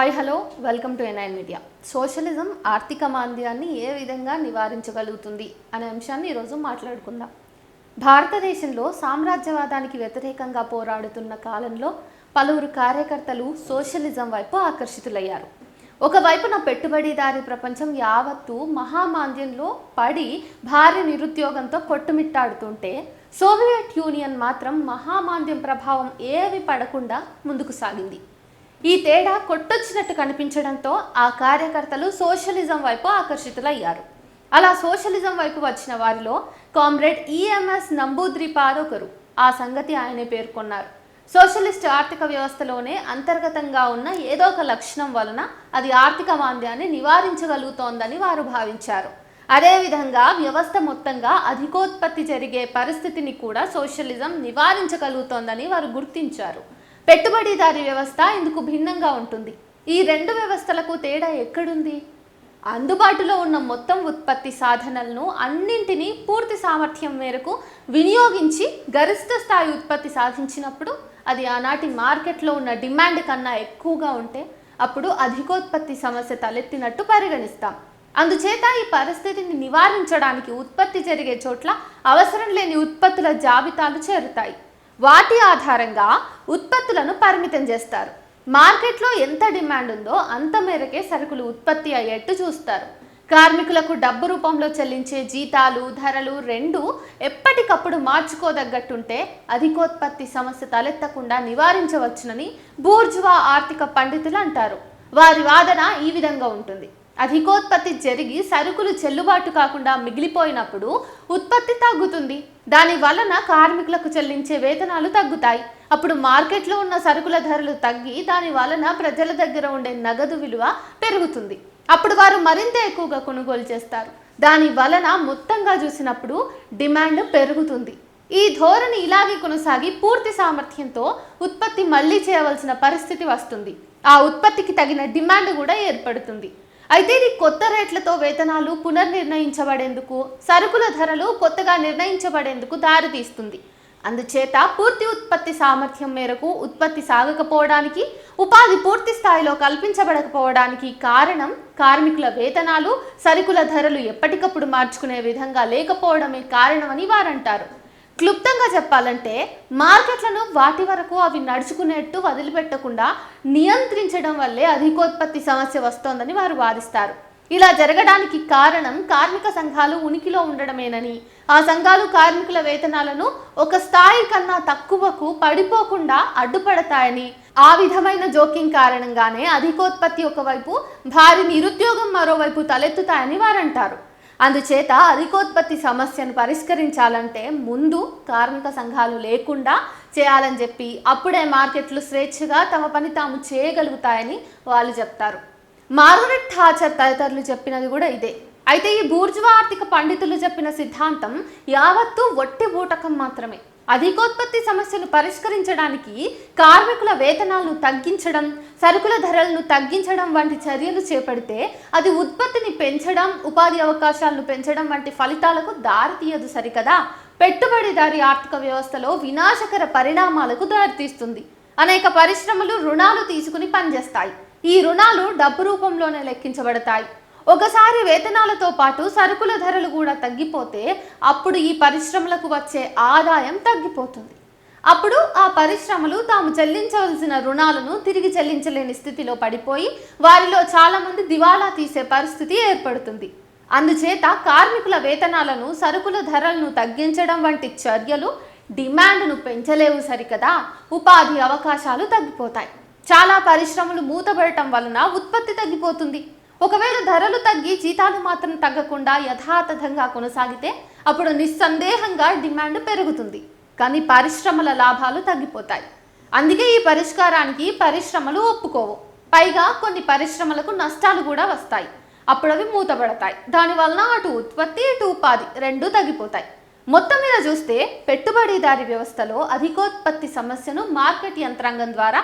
Hi hello. Welcome to ఎన్ఐన్ media. Socialism ఆర్థిక మాంద్యాన్ని ఏ విధంగా నివారించగలుగుతుంది అనే అంశాన్ని ఈరోజు మాట్లాడుకుందాం. భారతదేశంలో సామ్రాజ్యవాదానికి వ్యతిరేకంగా పోరాడుతున్న కాలంలో పలువురు కార్యకర్తలు సోషలిజం వైపు ఆకర్షితులయ్యారు. ఒకవైపున పెట్టుబడిదారీ ప్రపంచం యావత్తు మహామాంద్యంలో పడి భారీ నిరుద్యోగంతో కొట్టుమిట్టాడుతుంటే సోవియట్ యూనియన్ మాత్రం మహామాంద్యం ప్రభావం ఏవి పడకుండా ముందుకు సాగింది. ఈ తేడా కొట్టొచ్చినట్టు కనిపించడంతో ఆ కార్యకర్తలు సోషలిజం వైపు ఆకర్షితులయ్యారు. అలా సోషలిజం వైపు వచ్చిన వారిలో కామ్రేడ్ ఈఎంఎస్ నంబూద్రిపాద్ ఒకరు ఆ సంగతి ఆయనే పేర్కొన్నారు. సోషలిస్ట్ ఆర్థిక వ్యవస్థలోనే అంతర్గతంగా ఉన్న ఏదో ఒక లక్షణం వలన అది ఆర్థిక మాంద్యాన్ని నివారించగలుగుతోందని వారు భావించారు. అదేవిధంగా వ్యవస్థ మొత్తంగా అధికోత్పత్తి జరిగే పరిస్థితిని కూడా సోషలిజం నివారించగలుగుతోందని వారు గుర్తించారు. పెట్టుబడిదారీ వ్యవస్థ ఇందుకు భిన్నంగా ఉంటుంది. ఈ రెండు వ్యవస్థలకు తేడా ఎక్కడుంది? అందుబాటులో ఉన్న మొత్తం ఉత్పత్తి సాధనలను అన్నింటినీ పూర్తి సామర్థ్యం మేరకు వినియోగించి గరిష్ట స్థాయి ఉత్పత్తి సాధించినప్పుడు అది ఆనాటి మార్కెట్లో ఉన్న డిమాండ్ కన్నా ఎక్కువగా ఉంటే అప్పుడు అధికోత్పత్తి సమస్య తలెత్తినట్టు పరిగణిస్తాం. అందుచేత ఈ పరిస్థితిని నివారించడానికి ఉత్పత్తి జరిగే చోట్ల అవసరం లేని ఉత్పత్తుల జాబితాలు చేరుతాయి. వాటి ఆధారంగా ఉత్పత్తులను పరిమితం చేస్తారు. మార్కెట్లో ఎంత డిమాండ్ ఉందో అంత మేరకే సరుకులు ఉత్పత్తి అయ్యేట్టు చూస్తారు. కార్మికులకు డబ్బు రూపంలో చెల్లించే జీతాలు ధరలు రెండు ఎప్పటికప్పుడు మార్చుకోదగ్గట్టుంటే అధికోత్పత్తి సమస్య తలెత్తకుండా నివారించవచ్చునని బూర్జువా ఆర్థిక పండితులు అంటారు. వారి వాదన ఈ విధంగా ఉంటుంది. అధికోత్పత్తి జరిగి సరుకులు చెల్లుబాటు కాకుండా మిగిలిపోయినప్పుడు ఉత్పత్తి తగ్గుతుంది. దాని వలన కార్మికులకు చెల్లించే వేతనాలు తగ్గుతాయి. అప్పుడు మార్కెట్లో ఉన్న సరుకుల ధరలు తగ్గి దాని వలన ప్రజల దగ్గర ఉండే నగదు విలువ పెరుగుతుంది. అప్పుడు వారు మరింత ఎక్కువగా కొనుగోలు చేస్తారు. దాని వలన మొత్తంగా చూసినప్పుడు డిమాండ్ పెరుగుతుంది. ఈ ధోరణి ఇలాగే కొనసాగి పూర్తి సామర్థ్యంతో ఉత్పత్తి మళ్ళీ చేయవలసిన పరిస్థితి వస్తుంది. ఆ ఉత్పత్తికి తగిన డిమాండ్ కూడా ఏర్పడుతుంది. అయితే ఇది కొత్త రేట్లతో వేతనాలు పునర్నిర్ణయించబడేందుకు సరుకుల ధరలు కొత్తగా నిర్ణయించబడేందుకు దారితీస్తుంది. అందుచేత పూర్తి ఉత్పత్తి సామర్థ్యం మేరకు ఉత్పత్తి సాగకపోవడానికి ఉపాధి పూర్తి స్థాయిలో కల్పించబడకపోవడానికి కారణం కార్మికుల వేతనాలు సరుకుల ధరలు ఎప్పటికప్పుడు మార్చుకునే విధంగా లేకపోవడమే కారణమని వారంటారు. క్లుప్తంగా చెప్పాలంటే మార్కెట్లను వాటి వరకు అవి నడుచుకునేట్టు వదిలిపెట్టకుండా నియంత్రించడం వల్లే అధికోత్పత్తి సమస్య వస్తోందని వారు వాదిస్తారు. ఇలా జరగడానికి కారణం కార్మిక సంఘాలు ఉనికిలో ఉండడమేనని. ఆ సంఘాలు కార్మికుల వేతనాలను ఒక స్థాయి కన్నా తక్కువకు పడిపోకుండా అడ్డుపడతాయని. ఆ విధమైన జోక్యం కారణంగానే అధికోత్పత్తి ఒకవైపు భారీ నిరుద్యోగం మరోవైపు తలెత్తుతాయని వారంటారు. అందుచేత అధికోత్పత్తి సమస్యను పరిష్కరించాలంటే ముందు కార్మిక సంఘాలు లేకుండా చేయాలని చెప్పి అప్పుడే మార్కెట్లు స్వేచ్ఛగా తమ పని తాము చేయగలుగుతాయని వాళ్ళు చెప్తారు. మార్గరెట్ థాచర్ తదితరులు చెప్పినది కూడా ఇదే. అయితే ఈ బూర్జువా ఆర్థిక పండితులు చెప్పిన సిద్ధాంతం యావత్తు ఒట్టి బూటకం మాత్రమే. అధికోత్పత్తి సమస్యను పరిష్కరించడానికి కార్మికుల వేతనాలను తగ్గించడం సరుకుల ధరలను తగ్గించడం వంటి చర్యలు చేపడితే అది ఉత్పత్తిని పెంచడం ఉపాధి అవకాశాలను పెంచడం వంటి ఫలితాలకు దారితీయదు సరికదా? పెట్టుబడిదారి ఆర్థిక వ్యవస్థలో వినాశకర పరిణామాలకు దారితీస్తుంది. అనేక పరిశ్రమలు రుణాలు తీసుకుని పనిచేస్తాయి. ఈ రుణాలు డబ్బు రూపంలోనే లెక్కించబడతాయి. ఒకసారి వేతనాలతో పాటు సరుకుల ధరలు కూడా తగ్గిపోతే అప్పుడు ఈ పరిశ్రమలకు వచ్చే ఆదాయం తగ్గిపోతుంది. అప్పుడు ఆ పరిశ్రమలు తాము చెల్లించవలసిన రుణాలను తిరిగి చెల్లించలేని స్థితిలో పడిపోయి వారిలో చాలామంది దివాలా తీసే పరిస్థితి ఏర్పడుతుంది. అందుచేత కార్మికుల వేతనాలను సరుకుల ధరలను తగ్గించడం వంటి చర్యలు డిమాండ్ను పెంచలేవు సరికదా ఉపాధి అవకాశాలు తగ్గిపోతాయి. చాలా పరిశ్రమలు మూతపడటం వలన ఉత్పత్తి తగ్గిపోతుంది. ఒకవేళ ధరలు తగ్గి జీతాలు మాత్రం తగ్గకుండా యథాతథంగా కొనసాగితే అప్పుడు నిస్సందేహంగా డిమాండ్ పెరుగుతుంది. కానీ పరిశ్రమల లాభాలు తగ్గిపోతాయి. అందుకే ఈ పరిష్కారానికి పరిశ్రమలు ఒప్పుకోవు. పైగా కొన్ని పరిశ్రమలకు నష్టాలు కూడా వస్తాయి. అప్పుడు అవి మూతపడతాయి. దానివలన అటు ఉత్పత్తి ఇటు ఉపాధి రెండూ తగ్గిపోతాయి. మొత్తం మీద చూస్తే పెట్టుబడిదారి వ్యవస్థలో అధికోత్పత్తి సమస్యను మార్కెట్ యంత్రాంగం ద్వారా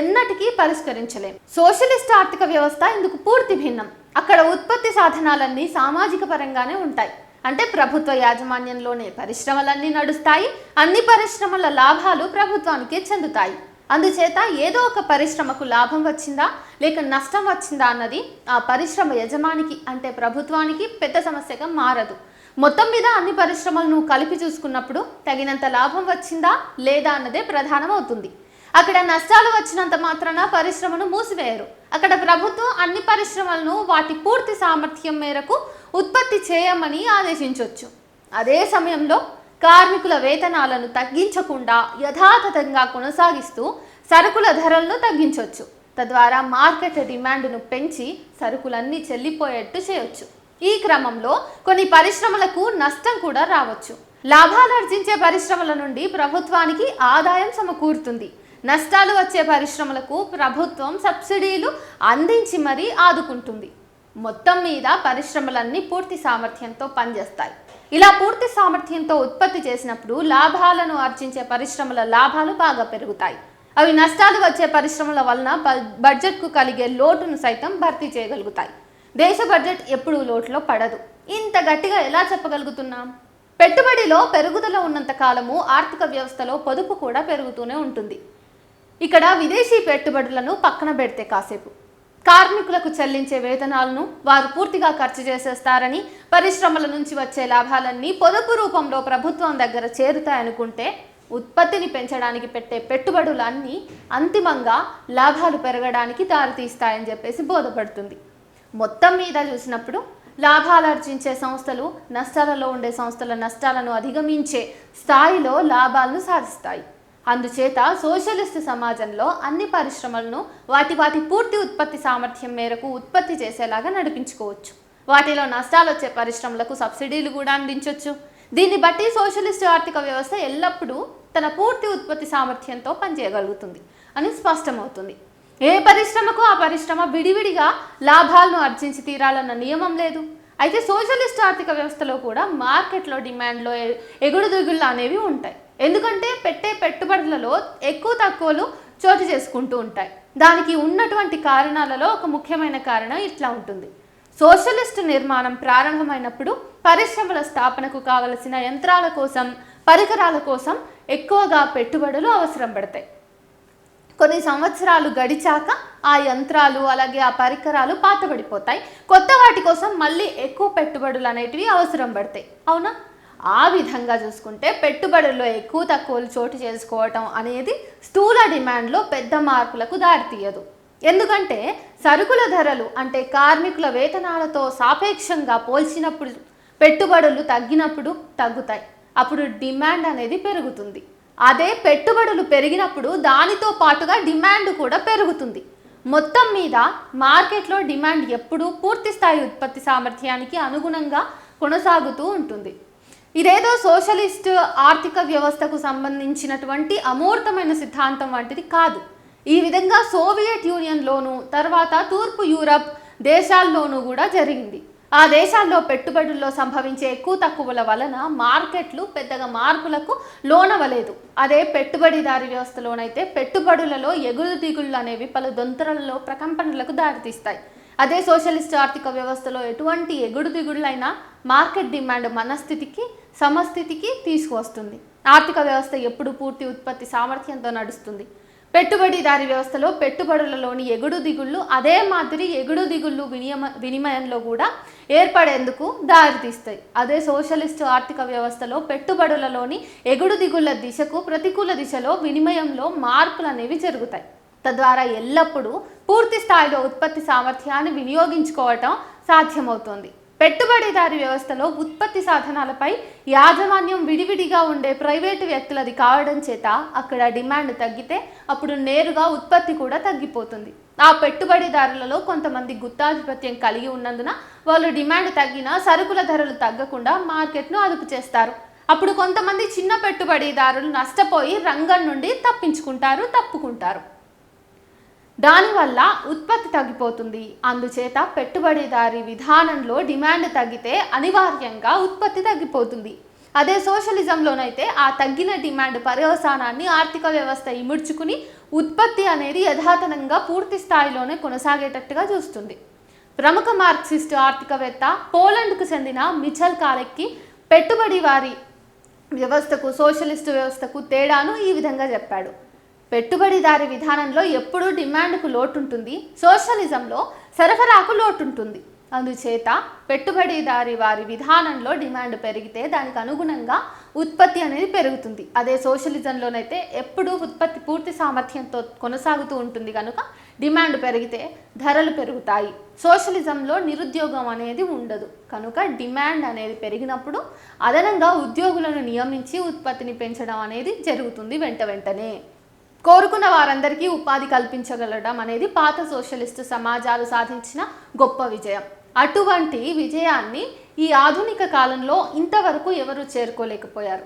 ఎన్నటికీ పరిష్కరించలేం. సోషలిస్ట్ ఆర్థిక వ్యవస్థ ఇందుకు పూర్తి భిన్నం. అక్కడ ఉత్పత్తి సాధనాలన్నీ సామాజిక పరంగానే ఉంటాయి. అంటే ప్రభుత్వ యాజమాన్యంలోనే పరిశ్రమలన్నీ నడుస్తాయి అన్ని పరిశ్రమల లాభాలు ప్రభుత్వానికే చెందుతాయి. అందుచేత ఏదో ఒక పరిశ్రమకు లాభం వచ్చిందా లేక నష్టం వచ్చిందా అన్నది ఆ పరిశ్రమ యజమానికి అంటే ప్రభుత్వానికి పెద్ద సమస్యగా మారదు. మొత్తం మీద అన్ని పరిశ్రమలను కలిపి చూసుకున్నప్పుడు తగినంత లాభం వచ్చిందా లేదా అన్నదే ప్రధానం అవుతుంది అక్కడ నష్టాలు వచ్చినంత మాత్రాన పరిశ్రమను మూసివేయరు. అక్కడ ప్రభుత్వం అన్ని పరిశ్రమలను వాటి పూర్తి సామర్థ్యం మేరకు ఉత్పత్తి చేయమని ఆదేశించవచ్చు అదే సమయంలో కార్మికుల వేతనాలను తగ్గించకుండా యథాతథంగా కొనసాగిస్తూ సరుకుల ధరలను తగ్గించవచ్చు తద్వారా మార్కెట్ డిమాండ్ను పెంచి సరుకులన్నీ చెల్లిపోయేట్టు చేయొచ్చు. ఈ క్రమంలో కొన్ని పరిశ్రమలకు నష్టం కూడా రావచ్చు. లాభాలు ఆర్జించే పరిశ్రమల నుండి ప్రభుత్వానికి ఆదాయం సమకూరుతుంది. నష్టాలు వచ్చే పరిశ్రమలకు ప్రభుత్వం సబ్సిడీలు అందించి మరీ ఆదుకుంటుంది. మొత్తం మీద పరిశ్రమలన్నీ పూర్తి సామర్థ్యంతో పనిచేస్తాయి. ఇలా పూర్తి సామర్థ్యంతో ఉత్పత్తి చేసినప్పుడు లాభాలను ఆర్జించే పరిశ్రమల లాభాలు బాగా పెరుగుతాయి. అవి నష్టాలు వచ్చే పరిశ్రమల వలన బడ్జెట్కు కలిగే లోటును సైతం భర్తీ చేయగలుగుతాయి. దేశ బడ్జెట్ ఎప్పుడూ లోటులో పడదు. ఇంత గట్టిగా ఎలా చెప్పగలుగుతున్నాం? పెట్టుబడిలో పెరుగుదల ఉన్నంత కాలము ఆర్థిక వ్యవస్థలో పొదుపు కూడా పెరుగుతూనే ఉంటుంది. ఇక్కడ విదేశీ పెట్టుబడులను పక్కన పెడితే కాసేపు. కార్మికులకు చెల్లించే వేతనాలను వారు పూర్తిగా ఖర్చు చేసేస్తారని పరిశ్రమల నుంచి వచ్చే లాభాలన్నీ పొదుపు రూపంలో ప్రభుత్వం దగ్గర చేరుతాయనుకుంటే ఉత్పత్తిని పెంచడానికి పెట్టే పెట్టుబడులన్నీ అంతిమంగా లాభాలు పెరగడానికి దారితీస్తాయని చెప్పేసి బోధపడుతుంది. మొత్తం మీద చూసినప్పుడు లాభాలు ఆర్జించే సంస్థలు నష్టాలలో ఉండే సంస్థల నష్టాలను అధిగమించే స్థాయిలో లాభాలను సాధిస్తాయి. అందుచేత సోషలిస్ట్ సమాజంలో అన్ని పరిశ్రమలను వాటి వాటి పూర్తి ఉత్పత్తి సామర్థ్యం మేరకు ఉత్పత్తి చేసేలాగా నడిపించుకోవచ్చు. వాటిలో నష్టాలు వచ్చే పరిశ్రమలకు సబ్సిడీలు కూడా అందించవచ్చు దీన్ని బట్టి సోషలిస్ట్ ఆర్థిక వ్యవస్థ ఎల్లప్పుడూ తన పూర్తి ఉత్పత్తి సామర్థ్యంతో పనిచేయగలుగుతుంది అని స్పష్టమవుతుంది. ఏ పరిశ్రమకు ఆ పరిశ్రమ విడివిడిగా లాభాలను ఆర్జించి తీరాలన్న నియమం లేదు. అయితే సోషలిస్ట్ ఆర్థిక వ్యవస్థలో కూడా మార్కెట్లో డిమాండ్లో ఎగుడు దిగుళ్ళు అనేవి ఉంటాయి. ఎందుకంటే పెట్టే పెట్టుబడులలో ఎక్కువ తక్కువలు చోటు చేసుకుంటూ ఉంటాయి. దానికి ఉన్నటువంటి కారణాలలో ఒక ముఖ్యమైన కారణం ఇట్లా ఉంటుంది. సోషలిస్ట్ నిర్మాణం ప్రారంభమైనప్పుడు పరిశ్రమల స్థాపనకు కావలసిన యంత్రాల కోసం పరికరాల కోసం ఎక్కువగా పెట్టుబడులు అవసరం పడతాయి. కొన్ని సంవత్సరాలు గడిచాక ఆ యంత్రాలు అలాగే ఆ పరికరాలు పాతబడిపోతాయి. కొత్త వాటి కోసం మళ్ళీ ఎక్కువ పెట్టుబడులు అనేటివి అవసరం పడతాయి. అవునా? ఆ విధంగా చూసుకుంటే పెట్టుబడుల్లో ఎక్కువ తక్కువలు చోటు చేసుకోవటం అనేది స్థూల డిమాండ్లో పెద్ద మార్పులకు దారితీయదు. ఎందుకంటే సరుకుల ధరలు అంటే కార్మికుల వేతనాలతో సాపేక్షంగా పోల్చినప్పుడు పెట్టుబడులు తగ్గినప్పుడు తగ్గుతాయి. అప్పుడు డిమాండ్ అనేది పెరుగుతుంది. అదే పెట్టుబడులు పెరిగినప్పుడు దానితో పాటుగా డిమాండ్ కూడా పెరుగుతుంది. మొత్తం మీద మార్కెట్లో డిమాండ్ ఎప్పుడూ పూర్తి స్థాయి ఉత్పత్తి సామర్థ్యానికి అనుగుణంగా కొనసాగుతూ ఉంటుంది. ఇదేదో సోషలిస్ట్ ఆర్థిక వ్యవస్థకు సంబంధించినటువంటి అమూర్తమైన సిద్ధాంతం వంటిది కాదు. ఈ విధంగా సోవియట్ యూనియన్లోను తర్వాత తూర్పు యూరప్ దేశాల్లోనూ కూడా జరిగింది. ఆ దేశాల్లో పెట్టుబడుల్లో సంభవించే ఎక్కువ తక్కువల వలన మార్కెట్లు పెద్దగా మార్పులకు లోనవలేదు అదే పెట్టుబడిదారి వ్యవస్థలోనైతే పెట్టుబడులలో ఎగురు దిగుళ్ళు అనేవి పలు దొంతరలలో ప్రకంపనలకు దారితీస్తాయి. అదే సోషలిస్ట్ ఆర్థిక వ్యవస్థలో ఎటువంటి ఎగుడు దిగుళ్ళైనా మార్కెట్ డిమాండ్ మనస్థితికి సమస్థితికి తీసుకువస్తుంది. ఆర్థిక వ్యవస్థ ఎప్పుడు పూర్తి ఉత్పత్తి సామర్థ్యంతో నడుస్తుంది. పెట్టుబడిదారి వ్యవస్థలో పెట్టుబడులలోని ఎగుడు దిగుళ్ళు అదే మాదిరి ఎగుడు దిగుళ్ళు వినియమ వినిమయంలో కూడా ఏర్పడేందుకు దారితీస్తాయి అదే సోషలిస్ట్ ఆర్థిక వ్యవస్థలో పెట్టుబడులలోని ఎగుడు దిగుళ్ళ దిశకు ప్రతికూల దిశలో వినిమయంలో మార్పులు అనేవి జరుగుతాయి. తద్వారా ఎల్లప్పుడూ పూర్తి స్థాయిలో ఉత్పత్తి సామర్థ్యాన్ని వినియోగించుకోవటం సాధ్యమవుతుంది. పెట్టుబడిదారి వ్యవస్థలో ఉత్పత్తి సాధనాలపై యాజమాన్యం విడివిడిగా ఉండే ప్రైవేటు వ్యక్తులది కావడం చేత అక్కడ డిమాండ్ తగ్గితే అప్పుడు నేరుగా ఉత్పత్తి కూడా తగ్గిపోతుంది. ఆ పెట్టుబడిదారులలో కొంతమంది గుత్తాధిపత్యం కలిగి ఉన్నందున వాళ్ళు డిమాండ్ తగ్గినా సరుకుల ధరలు తగ్గకుండా మార్కెట్ను అదుపు చేస్తారు. అప్పుడు కొంతమంది చిన్న పెట్టుబడిదారులు నష్టపోయి రంగం నుండి తప్పించుకుంటారు తప్పుకుంటారు. దానివల్ల ఉత్పత్తి తగ్గిపోతుంది. అందుచేత పెట్టుబడిదారి విధానంలో డిమాండ్ తగ్గితే అనివార్యంగా ఉత్పత్తి తగ్గిపోతుంది. అదే సోషలిజంలోనైతే ఆ తగ్గిన డిమాండ్ పర్యవసానాన్ని ఆర్థిక వ్యవస్థ ఇముడ్చుకుని ఉత్పత్తి అనేది యథాతథంగా పూర్తి స్థాయిలోనే కొనసాగేటట్టుగా చూస్తుంది. ప్రముఖ మార్క్సిస్ట్ ఆర్థికవేత్త పోలాండ్కు చెందిన మిచల్ కాలెక్కి పెట్టుబడి వారి వ్యవస్థకు సోషలిస్ట్ వ్యవస్థకు తేడాను ఈ విధంగా చెప్పాడు. పెట్టుబడిదారి విధానంలో ఎప్పుడూ డిమాండ్కు లోటు ఉంటుంది సోషలిజంలో సరఫరాకు లోటు ఉంటుంది అందుచేత పెట్టుబడిదారి వారి విధానంలో డిమాండ్ పెరిగితే దానికి అనుగుణంగా ఉత్పత్తి అనేది పెరుగుతుంది. అదే సోషలిజంలోనైతే ఎప్పుడూ ఉత్పత్తి పూర్తి సామర్థ్యంతో కొనసాగుతూ ఉంటుంది కనుక డిమాండ్ పెరిగితే ధరలు పెరుగుతాయి. సోషలిజంలో నిరుద్యోగం అనేది ఉండదు. కనుక డిమాండ్ అనేది పెరిగినప్పుడు అదనంగా ఉద్యోగులను నియమించి ఉత్పత్తిని పెంచడం అనేది జరుగుతుంది వెంట వెంటనే. కోరుకున్న వారందరికీ ఉపాధి కల్పించగలడం అనేది పాత సోషలిస్టు సమాజాలు సాధించిన గొప్ప విజయం. అటువంటి విజయాన్ని ఈ ఆధునిక కాలంలో ఇంతవరకు ఎవరు చేరుకోలేకపోయారు?